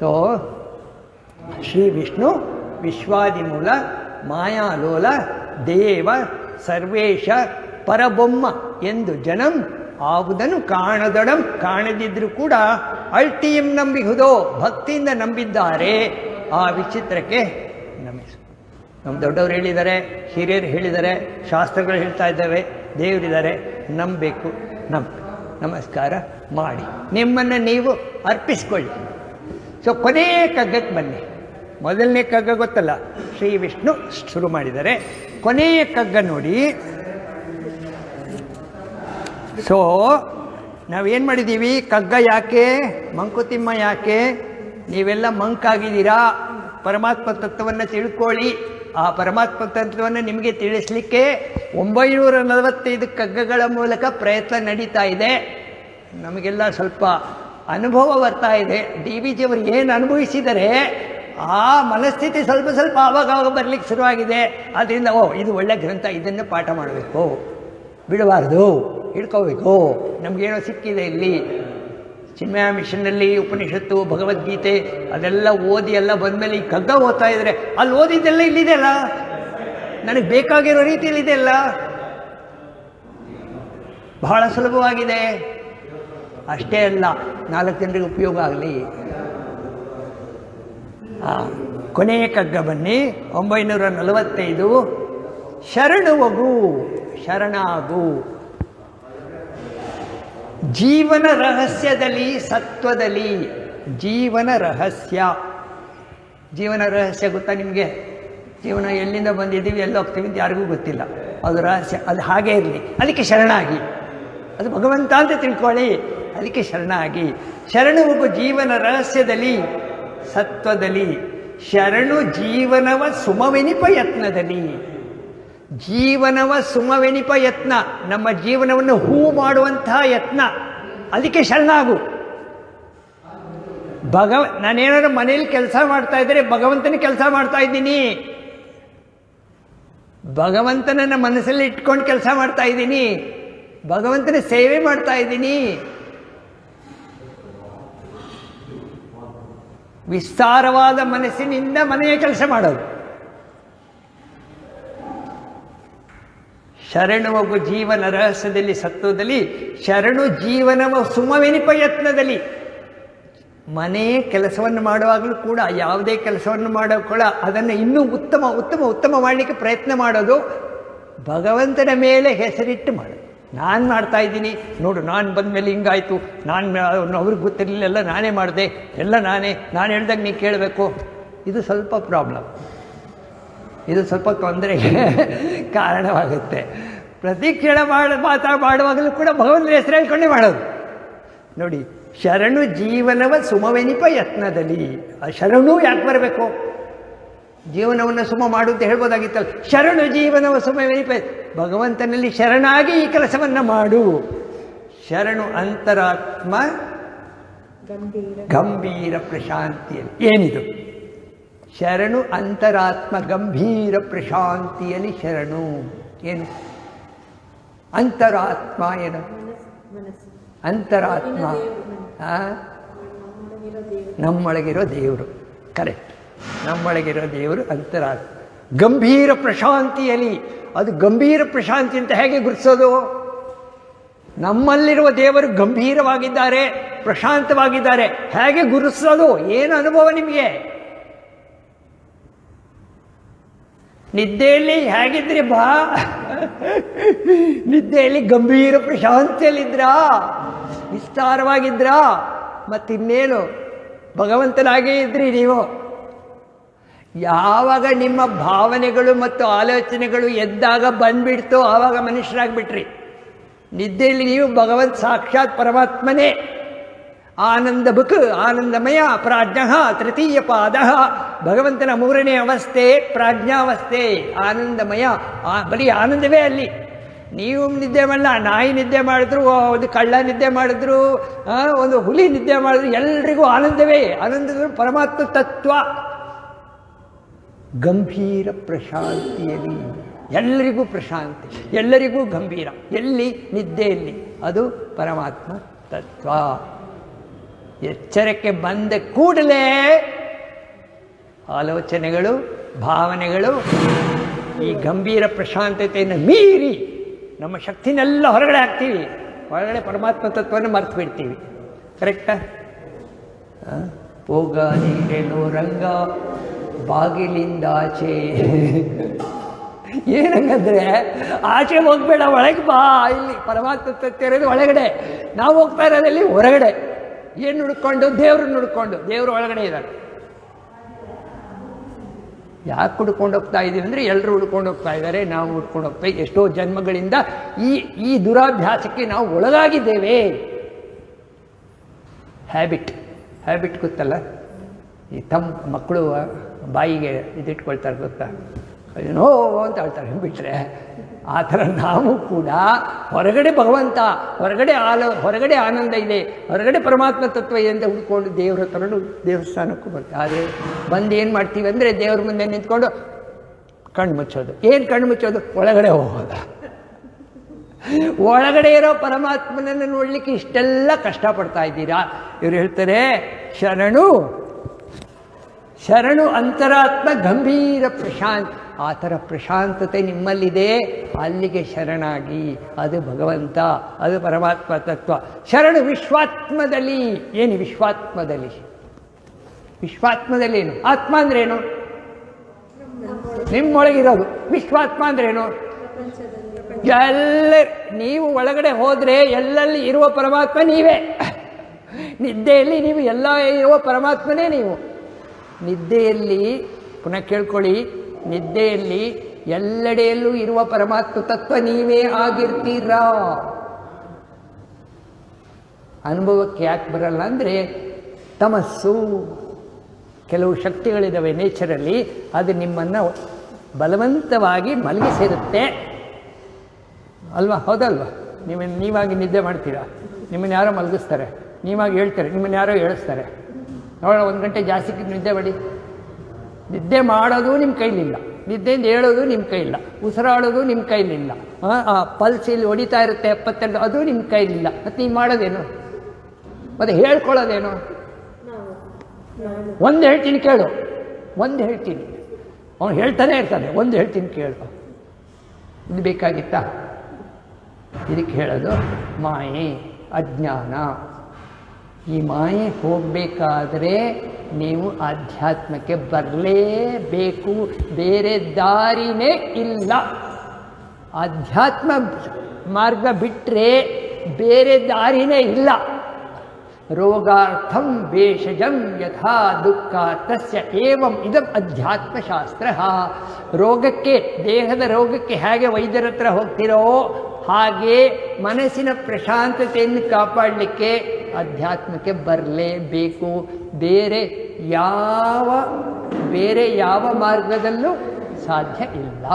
So Shri Vishnu ವಿಶ್ವಾದಿಮೂಲ ಮಾಯಾಲೋಲ ದೇವ ಸರ್ವೇಶ ಪರಬೊಮ್ಮ ಎಂದು ಜನಂ ಆವುದನ್ನು ಕಾಣದೊಡಂ ಕಾಣದಿದ್ರೂ ಕೂಡ ಅಲ್ಟಿಯಂ ನಂಬಿಹುದೋ ಭಕ್ತಿಯಿಂದ ನಂಬಿದ್ದಾರೆ ಆ ವಿಚಿತ್ರಕ್ಕೆ ನಮಿಸು. ನಮ್ಮ ದೊಡ್ಡವರು ಹೇಳಿದ್ದಾರೆ, ಹಿರಿಯರು ಹೇಳಿದ್ದಾರೆ, ಶಾಸ್ತ್ರಗಳು ಹೇಳ್ತಾ ಇದ್ದಾವೆ, ದೇವರಿದ್ದಾರೆ, ನಂಬಬೇಕು ನಮ್ಮ ನಮಸ್ಕಾರ ಮಾಡಿ. ನಿಮ್ಮನ್ನು ನೀವು ಅರ್ಪಿಸ್ಕೊಳ್ಳಿ. ಸೊ ಕೊನೆಯ ಕಗ್ಗಕ್ಕೆ ಬನ್ನಿ. ಮೊದಲನೇ ಕಗ್ಗ ಗೊತ್ತಲ್ಲ? ಶ್ರೀ ವಿಷ್ಣು ಶುರು ಮಾಡಿದ್ದಾರೆ. ಕೊನೆಯ ಕಗ್ಗ ನೋಡಿ. ಸೊ ನಾವೇನು ಮಾಡಿದ್ದೀವಿ ಕಗ್ಗ ಯಾಕೆ? ಮಂಕುತಿಮ್ಮ ಯಾಕೆ? ನೀವೆಲ್ಲ ಮಂಕಾಗಿದ್ದೀರಾ ಪರಮಾತ್ಮ ತತ್ವವನ್ನು ತಿಳ್ಕೊಳ್ಳಿ. ಆ ಪರಮಾತ್ಮ ತತ್ವವನ್ನು ನಿಮಗೆ ತಿಳಿಸ್ಲಿಕ್ಕೆ ಒಂಬೈನೂರ ನಲವತ್ತೈದು ಕಗ್ಗಗಳ ಮೂಲಕ ಪ್ರಯತ್ನ ನಡೀತಾ ಇದೆ. ನಮಗೆಲ್ಲ ಸ್ವಲ್ಪ ಅನುಭವ ಬರ್ತಾ ಇದೆ. ಡಿ ವಿ ಜಿಯವರು ಏನು ಅನುಭವಿಸಿದರೆ ಆ ಮನಸ್ಥಿತಿ ಸ್ವಲ್ಪ ಸ್ವಲ್ಪ ಆವಾಗವಾಗ ಬರಲಿಕ್ಕೆ ಶುರುವಾಗಿದೆ. ಆದ್ದರಿಂದ ಓ, ಇದು ಒಳ್ಳೆ ಗ್ರಂಥ, ಇದನ್ನು ಪಾಠ ಮಾಡಬೇಕು. ಬಿಡಬಾರ್ದು. ಹಿಡ್ಕೋಬೇಕು. ನಮಗೇನೋ ಸಿಕ್ಕಿದೆ ಇಲ್ಲಿ. ಚಿನ್ಮಯ ಮಿಷನ್ನಲ್ಲಿ ಉಪನಿಷತ್ತು, ಭಗವದ್ಗೀತೆ, ಅದೆಲ್ಲ ಓದಿ ಎಲ್ಲ ಬಂದಮೇಲೆ ಈ ಕಗ್ಗ ಓದ್ತಾ ಇದ್ರೆ ಅಲ್ಲಿ ಓದಿದ್ದೆಲ್ಲ ಇಲ್ಲಿದೆಯಲ್ಲ ನನಗೆ ಬೇಕಾಗಿರೋ ರೀತಿಯಲ್ಲಿ ಇದೆಯಲ್ಲ ಬಹಳ ಸುಲಭವಾಗಿದೆ. ಅಷ್ಟೇ ಅಲ್ಲ, ನಾಲ್ಕು ಜನರಿಗೆ ಉಪಯೋಗ ಆಗಲಿ. ಕೊನೆಯ ಕಗ್ಗ ಬನ್ನಿ. ಒಂಬೈನೂರ ನಲವತ್ತೈದು ಶರಣುವಗು ಶರಣಾಗು. ಜೀವನ ರಹಸ್ಯದಲ್ಲಿ, ಸತ್ವದಲ್ಲಿ, ಜೀವನ ರಹಸ್ಯ. ಜೀವನ ರಹಸ್ಯ ಗೊತ್ತಾ ನಿಮಗೆ? ಜೀವನ ಎಲ್ಲಿಂದ ಬಂದಿದ್ದೀವಿ, ಎಲ್ಲಿ ಹೋಗ್ತೀವಿ ಅಂತ ಯಾರಿಗೂ ಗೊತ್ತಿಲ್ಲ. ಅದು ರಹಸ್ಯ, ಅದು ಹಾಗೇ ಇರಲಿ. ಅದಕ್ಕೆ ಶರಣಾಗಿ. ಅದು ಭಗವಂತ ಅಂತ ತಿಳ್ಕೊಳ್ಳಿ. ಅದಕ್ಕೆ ಶರಣಾಗಿ. ಶರಣು ಜೀವನ ರಹಸ್ಯದಲ್ಲಿ, ಸತ್ವದಲ್ಲಿ. ಶರಣು ಜೀವನವ ಸುಮವೆನಿಪ ಯತ್ನದಲ್ಲಿ. ಜೀವನವ ಸುಮವೆನಿಪ ಯತ್ನ. ನಮ್ಮ ಜೀವನವನ್ನು ಹೂ ಮಾಡುವಂತಹ ಯತ್ನ. ಅದಕ್ಕೆ ಶರಣಾಗು. ಭಗವ ನಾನೇನಾದ್ರು ಮನೇಲಿ ಕೆಲಸ ಮಾಡ್ತಾ ಇದ್ದರೆ ಭಗವಂತನ ಕೆಲಸ ಮಾಡ್ತಾ ಇದ್ದೀನಿ. ಭಗವಂತನನ್ನ ಮನಸ್ಸಲ್ಲಿ ಇಟ್ಕೊಂಡು ಕೆಲಸ ಮಾಡ್ತಾ ಇದ್ದೀನಿ. ಭಗವಂತನ ಸೇವೆ ಮಾಡ್ತಾ ಇದ್ದೀನಿ. ವಿಸ್ತಾರವಾದ ಮನಸ್ಸಿನಿಂದ ಮನೆಯ ಕೆಲಸ ಮಾಡೋದು. ಶರಣುವಗು ಜೀವನ ರಹಸ್ಯದಲ್ಲಿ, ಸತ್ವದಲ್ಲಿ, ಶರಣು ಜೀವನವ ಸುಮವೆನಿಪ ಯತ್ನದಲ್ಲಿ ಮನೆ ಕೆಲಸವನ್ನು ಮಾಡುವಾಗಲೂ ಕೂಡ, ಯಾವುದೇ ಕೆಲಸವನ್ನು ಮಾಡೋ ಕೂಡ ಅದನ್ನು ಇನ್ನೂ ಉತ್ತಮ ಉತ್ತಮ ಉತ್ತಮ ಮಾಡಲಿಕ್ಕೆ ಪ್ರಯತ್ನ ಮಾಡೋದು ಭಗವಂತನ ಮೇಲೆ ಹೆಸರಿಟ್ಟು ಮಾಡೋದು. ನಾನು ಮಾಡ್ತಾ ಇದ್ದೀನಿ. ನೋಡು, ನಾನು ಬಂದ ಮೇಲೆ ಹಿಂಗಾಯಿತು. ನಾನು ಅವ್ರಿಗೆ ಗೊತ್ತಿರಲಿಲ್ಲ ನಾನೇ ಮಾಡಿದೆ. ಎಲ್ಲ ನಾನೇ. ನಾನು ಹೇಳ್ದಾಗ ನೀ ಕೇಳಬೇಕು. ಇದು ಸ್ವಲ್ಪ ಪ್ರಾಬ್ಲಮ್ ಇದು ಸ್ವಲ್ಪ ತೊಂದರೆಗೆ ಕಾರಣವಾಗುತ್ತೆ. ಪ್ರತಿ ಕ್ಷಣ ಮಾಡ ಮಾತಾ, ಮಾಡುವಾಗಲೂ ಕೂಡ ಭಗವಂತನ ಹೆಸರು ಹೇಳ್ಕೊಂಡೇ ಮಾಡೋದು. ನೋಡಿ, ಶರಣು ಜೀವನವ ಸುಮವೆನಿಪ ಯತ್ನದಲ್ಲಿ. ಆ ಶರಣು ಯಾಕೆ ಬರಬೇಕು? ಜೀವನವನ್ನು ಸುಮ ಮಾಡು ಅಂತ ಹೇಳ್ಬೋದಾಗಿತ್ತಲ್ಲ. ಶರಣು ಜೀವನವ ಸುಮವೆನಿಪ ಭಗವಂತನಲ್ಲಿ ಶರಣಾಗಿ ಈ ಕೆಲಸವನ್ನು ಮಾಡು. ಶರಣು ಅಂತರಾತ್ಮ ಗಂಭೀರ ಪ್ರಶಾಂತಿಯಲ್ಲಿ. ಏನಿದು? ಶರಣು ಅಂತರಾತ್ಮ ಗಂಭೀರ ಪ್ರಶಾಂತಿಯಲ್ಲಿ ಶರಣು. ಏನು? ಅಂತರಾತ್ಮ ಏನು? ಅಂತರಾತ್ಮ? ನಮ್ಮೊಳಗಿರೋ ದೇವರು. ಕರೆಕ್ಟ್ ನಮ್ಮೊಳಗಿರೋ ದೇವರು ಅಂತರಾತ್ಮ. ಗಂಭೀರ ಪ್ರಶಾಂತಿಯಲ್ಲಿ ಅದು ಗಂಭೀರ ಪ್ರಶಾಂತಿ ಅಂತ ಹೇಗೆ ಗುರುತಿಸೋದು? ನಮ್ಮಲ್ಲಿರುವ ದೇವರು ಗಂಭೀರವಾಗಿದ್ದಾರೆ, ಪ್ರಶಾಂತವಾಗಿದ್ದಾರೆ. ಹೇಗೆ ಗುರುತಿಸೋದು? ಏನು ಅನುಭವ ನಿಮಗೆ? ನಿದ್ದೆಯಲ್ಲಿ ಹೇಗಿದ್ರಿ ಬಾ? ನಿದ್ದೆಯಲ್ಲಿ ಗಂಭೀರ ಪ್ರಶಾಂತಿಯಲ್ಲಿದ್ರಾ? ವಿಸ್ತಾರವಾಗಿದ್ರಾ? ಮತ್ತಿನ್ನೇನು? ಭಗವಂತನಾಗೇ ಇದ್ರಿ ನೀವು. ಯಾವಾಗ ನಿಮ್ಮ ಭಾವನೆಗಳು ಮತ್ತು ಆಲೋಚನೆಗಳು ಎದ್ದಾಗ ಬಂದ್ಬಿಡ್ತೋ ಆವಾಗ ಮನುಷ್ಯರಾಗ್ಬಿಟ್ರಿ. ನಿದ್ದೆಯಲ್ಲಿ ನೀವು ಭಗವಂತ ಸಾಕ್ಷಾತ್ ಪರಮಾತ್ಮನೇ. ಆನಂದ ಬುಕ್ ಆನಂದಮಯ, ಪ್ರಾಜ್ಞ, ತೃತೀಯ ಪಾದ, ಭಗವಂತನ ಮೂರನೇ ಅವಸ್ಥೆ, ಪ್ರಾಜ್ಞಾವಸ್ಥೆ, ಆನಂದಮಯ ಬರೀ ಆನಂದವೇ ಅಲ್ಲಿ. ನೀವು ನಿದ್ದೆ ಮಾಡಲ್ಲ ನಾಯಿ ನಿದ್ದೆ ಮಾಡಿದ್ರು ಒಂದು ಕಳ್ಳ ನಿದ್ದೆ ಮಾಡಿದ್ರು ಒಂದು ಹುಲಿ ನಿದ್ದೆ ಮಾಡಿದ್ರು, ಎಲ್ರಿಗೂ ಆನಂದವೇ. ಆನಂದ ಪರಮಾತ್ಮ ತತ್ವ. ಗಂಭೀರ ಪ್ರಶಾಂತಿಯಲ್ಲಿ. ಎಲ್ಲರಿಗೂ ಪ್ರಶಾಂತಿ, ಎಲ್ಲರಿಗೂ ಗಂಭೀರ. ಎಲ್ಲಿ? ನಿದ್ದೆಯಲ್ಲಿ. ಅದು ಪರಮಾತ್ಮ ತತ್ವ. ಎಚ್ಚರಕ್ಕೆ ಬಂದ ಕೂಡಲೇ ಆಲೋಚನೆಗಳು, ಭಾವನೆಗಳು ಈ ಗಂಭೀರ ಪ್ರಶಾಂತತೆಯನ್ನು ಮೀರಿ ನಮ್ಮ ಶಕ್ತಿನೆಲ್ಲ ಹೊರಗಡೆ ಹಾಕ್ತೀವಿ. ಹೊರಗಡೆ ಪರಮಾತ್ಮ ತತ್ವವನ್ನು ಮರೆತು ಬಿಡ್ತೀವಿ. ಕರೆಕ್ಟಾ ಹೋಗ ನೀರೇನು ರಂಗ ಬಾಗಿಲಿಂದಾಚೆ ಏನಂಗಂದ್ರೆ ಆಚೆ ಹೋಗ್ಬೇಡ, ಒಳಗೆ ಬಾ. ಇಲ್ಲಿ ಪರಮಾತ್ಮ ತೆರೆದು ಒಳಗಡೆ. ನಾವು ಹೋಗ್ತಾ ಇರೋದಲ್ಲಿ ಹೊರಗಡೆ. ಏನು ನುಡ್ಕೊಂಡು? ದೇವ್ರನ್ನ ನುಡ್ಕೊಂಡು. ದೇವ್ರ ಒಳಗಡೆ ಇದ್ದಾರೆ ಯಾಕೆ ಹುಡ್ಕೊಂಡು ಹೋಗ್ತಾ ಇದ್ದೀವಿ ಅಂದರೆ ಎಲ್ಲರೂ ಹುಡ್ಕೊಂಡು ಹೋಗ್ತಾ ಇದ್ದಾರೆ ನಾವು ಹುಡ್ಕೊಂಡು ಹೋಗ್ತಾ. ಎಷ್ಟೋ ಜನ್ಮಗಳಿಂದ ಈ ಈ ದುರಾಭ್ಯಾಸಕ್ಕೆ ನಾವು ಒಳಗಾಗಿದ್ದೇವೆ. ಹ್ಯಾಬಿಟ್ ಹ್ಯಾಬಿಟ್ ಗೊತ್ತಲ್ಲ? ಈ ತಮ್ಮ ಮಕ್ಕಳು ಬಾಯಿಗೆ ಇದಿಟ್ಕೊಳ್ತಾರೆ ಗೊತ್ತಾ? ಏನೋ ಅಂತ ಹೇಳ್ತಾರೆ ಬಿಟ್ಟರೆ ಆ ಥರ ನಾವು ಕೂಡ ಹೊರಗಡೆ ಭಗವಂತ, ಹೊರಗಡೆ ಆಲ, ಹೊರಗಡೆ ಆನಂದ ಇದೆ, ಹೊರಗಡೆ ಪರಮಾತ್ಮ ತತ್ವ ಇದೆ ಅಂತ ಹುಡ್ಕೊಂಡು ದೇವರ ಹತ್ರನು ದೇವಸ್ಥಾನಕ್ಕೂ ಬರ್ತೀವಿ ಆದರೆ ಬಂದು ಏನು ಮಾಡ್ತೀವಿ ಅಂದರೆ ದೇವ್ರ ಮುಂದೆ ನಿಂತ್ಕೊಂಡು ಕಣ್ಣು ಮುಚ್ಚೋದು. ಏನು ಕಣ್ಣು ಮುಚ್ಚೋದು? ಒಳಗಡೆ ಹೋಗೋದ. ಒಳಗಡೆ ಇರೋ ಪರಮಾತ್ಮನನ್ನು ನೋಡಲಿಕ್ಕೆ ಇಷ್ಟೆಲ್ಲ ಕಷ್ಟಪಡ್ತಾ ಇದ್ದೀರಾ? ಇವರು ಹೇಳ್ತಾರೆ, ಶರಣು ಶರಣು ಅಂತರಾತ್ಮ ಗಂಭೀರ ಪ್ರಶಾಂತ್, ಆ ಥರ ಪ್ರಶಾಂತತೆ ನಿಮ್ಮಲ್ಲಿದೆ, ಅಲ್ಲಿಗೆ ಶರಣಾಗಿ. ಅದು ಭಗವಂತ, ಅದು ಪರಮಾತ್ಮ ತತ್ವ. ಶರಣು ವಿಶ್ವಾತ್ಮದಲ್ಲಿ. ಏನು ವಿಶ್ವಾತ್ಮದಲ್ಲಿ? ವಿಶ್ವಾತ್ಮದಲ್ಲಿ ಏನು? ಆತ್ಮ ಅಂದ್ರೇನು ನಿಮ್ಮೊಳಗಿರೋದು. ವಿಶ್ವಾತ್ಮ ಅಂದ್ರೇನು ಎಲ್ಲ, ನೀವು ಒಳಗಡೆ ಹೋದರೆ ಎಲ್ಲಲ್ಲಿ ಇರುವ ಪರಮಾತ್ಮ ನೀವೇ. ನಿದ್ದೆಯಲ್ಲಿ ನೀವು ಎಲ್ಲ ಇರುವ ಪರಮಾತ್ಮನೇ ನೀವು. ನಿದ್ದೆಯಲ್ಲಿ, ಪುನಃ ಕೇಳ್ಕೊಳ್ಳಿ, ನಿದ್ದೆಯಲ್ಲಿ ಎಲ್ಲೆಡೆಯಲ್ಲೂ ಇರುವ ಪರಮಾತ್ಮ ತತ್ವ ನೀವೇ ಆಗಿರ್ತೀರಾ? ಅನುಭವಕ್ಕೆ ಯಾಕೆ ಬರಲ್ಲ ಅಂದರೆ, ತಮಸ್ಸು. ಕೆಲವು ಶಕ್ತಿಗಳಿದ್ದಾವೆ ನೇಚರಲ್ಲಿ, ಅದು ನಿಮ್ಮನ್ನು ಬಲವಂತವಾಗಿ ಮಲಗಿಸಿರುತ್ತೆ ಅಲ್ವಾ? ಹೌದಲ್ವಾ? ನಿಮ್ಮನ್ನು ನೀವಾಗಿ ನಿದ್ದೆ ಮಾಡ್ತೀರಾ? ನಿಮ್ಮನ್ನು ಯಾರೋ ಮಲಗಿಸ್ತಾರೆ. ನೀವಾಗಿ ಹೇಳ್ತಾರೆ. ನಿಮ್ಮನ್ನು ಯಾರೋ ಹೇಳಿಸ್ತಾರೆ ನೋಡೋಣ, ಒಂದು ಗಂಟೆ ಜಾಸ್ತಿ ನಿದ್ದೆ ಮಾಡಿ. ನಿದ್ದೆ ಮಾಡೋದು ನಿಮ್ಮ ಕೈಲಿಲ್ಲ. ನಿದ್ದೆಯಿಂದ ಹೇಳೋದು ನಿಮ್ಮ ಕೈಲಿಲ್ಲ. ಉಸಿರಾಡೋದು ನಿಮ್ಮ ಕೈಲಿಲ್ಲ. ಪಲ್ಸ್ ಇಲ್ಲಿ ಹೊಡಿತಾ ಇರುತ್ತೆ, ಎಪ್ಪತ್ತೆರಡು, ಅದು ನಿಮ್ಮ ಕೈಲಿಲ್ಲ. ಮತ್ತು ನೀವು ಮಾಡೋದೇನು? ಮತ್ತು ಹೇಳ್ಕೊಳ್ಳೋದೇನು? ಒಂದು ಹೇಳ್ತೀನಿ ಕೇಳು. ಒಂದು ಹೇಳ್ತೀನಿ. ಅವನು ಹೇಳ್ತಾನೆ ಇರ್ತಾನೆ. ಒಂದು ಹೇಳ್ತೀನಿ ಕೇಳು. ಇದು ಬೇಕಾಗಿತ್ತಾ? ಇದಕ್ಕೆ ಹೇಳೋದು, ಮಾಯೆ, ಅಜ್ಞಾನ. ಈ ಮಾಯೆ ಹೋಗಬೇಕಾದ್ರೆ ನೀವು ಆಧ್ಯಾತ್ಮಕ್ಕೆ ಬರಲೇಬೇಕು. ಬೇರೆ ದಾರಿನೇ ಇಲ್ಲ. ಆಧ್ಯಾತ್ಮ ಮಾರ್ಗ ಬಿಟ್ಟರೆ ಬೇರೆ ದಾರಿನೇ ಇಲ್ಲ. ರೋಗಾರ್ಥಂ ಭೇಷಜಂ ಯಥಾ ದುಃಖ ತಸ್ಯ ಏವಂ ಇದಂ ಅಧ್ಯಾತ್ಮಶಾಸ್ತ್ರ ರೋಗಕ್ಕೆ ದೇಹದ ರೋಗಕ್ಕೆ ಹೇಗೆ ವೈದ್ಯರ ಹತ್ರ ಹೋಗ್ತಿರೋ ಹಾಗೆ ಮನಸ್ಸಿನ ಪ್ರಶಾಂತತೆಯನ್ನು ಕಾಪಾಡಲಿಕ್ಕೆ ಅಧ್ಯಾತ್ಮಕ್ಕೆ ಬರಲೇಬೇಕು. ಬೇರೆ ಯಾವ ಬೇರೆ ಯಾವ ಮಾರ್ಗದಲ್ಲೂ ಸಾಧ್ಯ ಇಲ್ಲ.